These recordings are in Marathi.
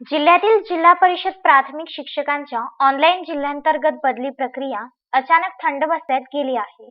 जिल्ह्यातील जिल्हा परिषद प्राथमिक शिक्षकांच्या ऑनलाईन जिल्ह्यांतर्गत बदली प्रक्रिया अचानक थंड बसण्यात गेली आहे.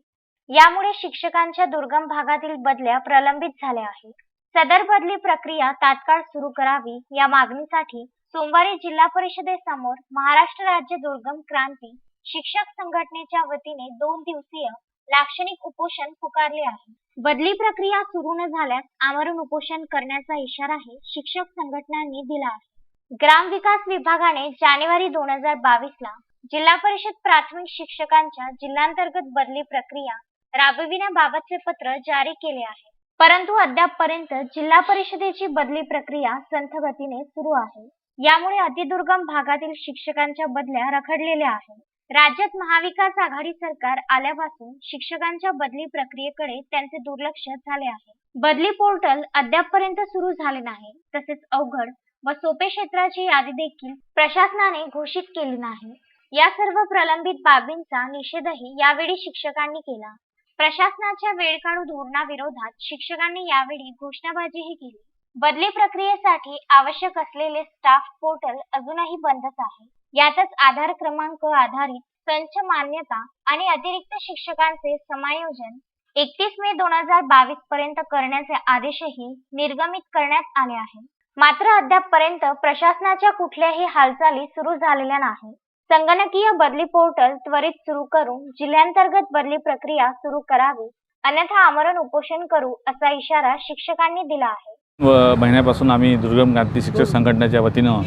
यामुळे शिक्षकांच्या दुर्गम भागातील बदल्या प्रलंबित झाल्या आहेत. सदर बदली प्रक्रिया तात्काळ सुरू करावी या मागणीसाठी सोमवारी जिल्हा परिषदेसमोर महाराष्ट्र राज्य दुर्गम क्रांती शिक्षक संघटनेच्या वतीने दोन दिवसीय लाक्षणिक उपोषण पुकारले आहे. बदली प्रक्रिया सुरू न झाल्यास आमरण उपोषण करण्याचा इशाराही शिक्षक संघटनांनी दिला आहे. ग्रामविकास विभागाने जानेवारी दोन हजार बावीस ला जिल्हा परिषद प्राथमिक शिक्षकांच्या जिल्हांतर्गत बदली प्रक्रिया राबविण्याबाबतचे पत्र जारी केले आहे. परंतु अद्यापपर्यंत जिल्हा परिषदेची बदली प्रक्रिया संथ गतीने सुरू आहे. यामुळे अतिदुर्गम भागातील शिक्षकांच्या बदल्या रखडलेल्या आहेत. राज्यात महाविकास आघाडी सरकार आल्यापासून शिक्षकांच्या बदली प्रक्रियेकडे त्यांचे दुर्लक्ष झाले आहे. बदली पोर्टल अद्यापपर्यंत सुरू झाले नाही. तसेच अवघड व सोपे क्षेत्राची यादी देखील प्रशासनाने घोषित केली नाही. या सर्व प्रलंबित बाबींचा निषेधही यावेळी शिक्षकांनी केला. प्रशासनाच्या वेळकाळू धोरणाविरोधात शिक्षकांनी यावेळी घोषणाबाजीही केली. बदली प्रक्रियेसाठी आवश्यक असलेले स्टाफ पोर्टल अजूनही बंदच आहे. यातच आधार क्रमांक आधारित संच मान्यता आणि अतिरिक्त शिक्षकांचे समायोजन एकतीस मे दोन हजार बावीस पर्यंत करण्याचे आदेशही निर्गमित करण्यात आले आहेत. मात्र अद्यापपर्यंत प्रशासनाच्या कुठल्याही हालचाली सुरू झालेल्या नाही. संगणकीय बदली पोर्टल त्वरित सुरू करून जिल्ह्यांतर्गत बदली प्रक्रिया सुरू करावी अन्यथा आमरण उपोषण करू असा इशारा शिक्षकांनी दिला आहे. व महिन्यापासून आम्ही दुर्गम क्रांती शिक्षक संघटनेच्या वतीनं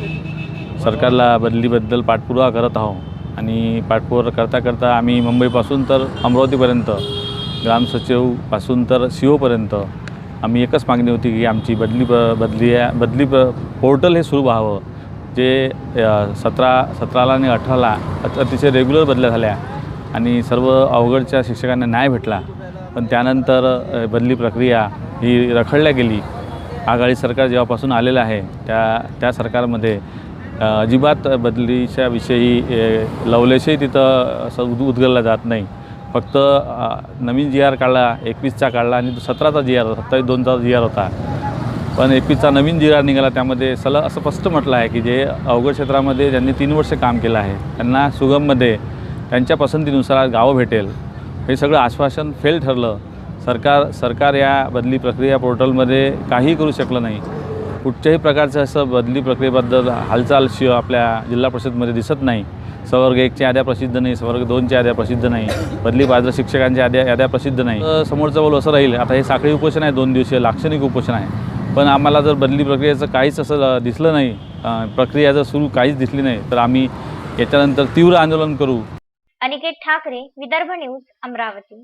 सरकारला बदलीबद्दल पाठपुरावा करत आहोत. आणि पाठपुरावा करता करता आम्ही मुंबईपासून तर अमरावतीपर्यंत ग्रामसचिवपासून तर सी ओपर्यंत आम्ही एकच मागणी होती की आमची बदली ब बदली बदली ब पोर्टल हे सुरू व्हावं. जे सतरा सतराला आणि अठराला अतिशय रेग्युलर बदल्या झाल्या आणि सर्व अवघडच्या शिक्षकांना न्याय भेटला. पण त्यानंतर बदली प्रक्रिया ही रखडल्या गेली. आघाडी सरकार जेव्हापासून आलेलं आहे त्या त्या सरकारमध्ये अजिबात बदलीच्या विषयी लवलेशही तिथं असं उद उद्गलला जात नाही. फक्त नवीन जी आर काढला एकवीसचा काढला आणि सतराचा जी आर होता सत्तावीस दोनचा जी आर होता. पण एकवीसचा नवीन जी आर निघाला त्यामध्ये सलग असं स्पष्ट म्हटलं आहे की जे अवघड क्षेत्रामध्ये ज्यांनी तीन वर्ष काम केलं आहे त्यांना सुगममध्ये त्यांच्या पसंतीनुसार गावं भेटेल. हे सगळं आश्वासन फेल ठरलं. सरकार सरकार या बदली प्रक्रिया पोर्टलमध्ये काहीही करू शकलं नाही. कुठच्याही प्रकारचं असं बदली प्रक्रियेबद्दल हालचाल शि आपल्या जिल्हा परिषदमध्ये दिसत नाही. सवर्ग एकच्या याद्या प्रसिद्ध नाही सवर्ग दोनच्या याद्या प्रसिद्ध नाही बदली पात्र शिक्षकांच्या याद्या याद्या प्रसिद्ध नाही. समोरचं बोल असं राहील आता हे साखळी उपोषण आहे दोन दिवसीय लाक्षणिक उपोषण आहे. पण आम्हाला जर बदली प्रक्रियेचं काहीच असं दिसलं नाही प्रक्रिया जर सुरू काहीच दिसली नाही तर आम्ही याच्यानंतर तीव्र आंदोलन करू. अनिकेत ठाकरे विदर्भ न्यूज अमरावती.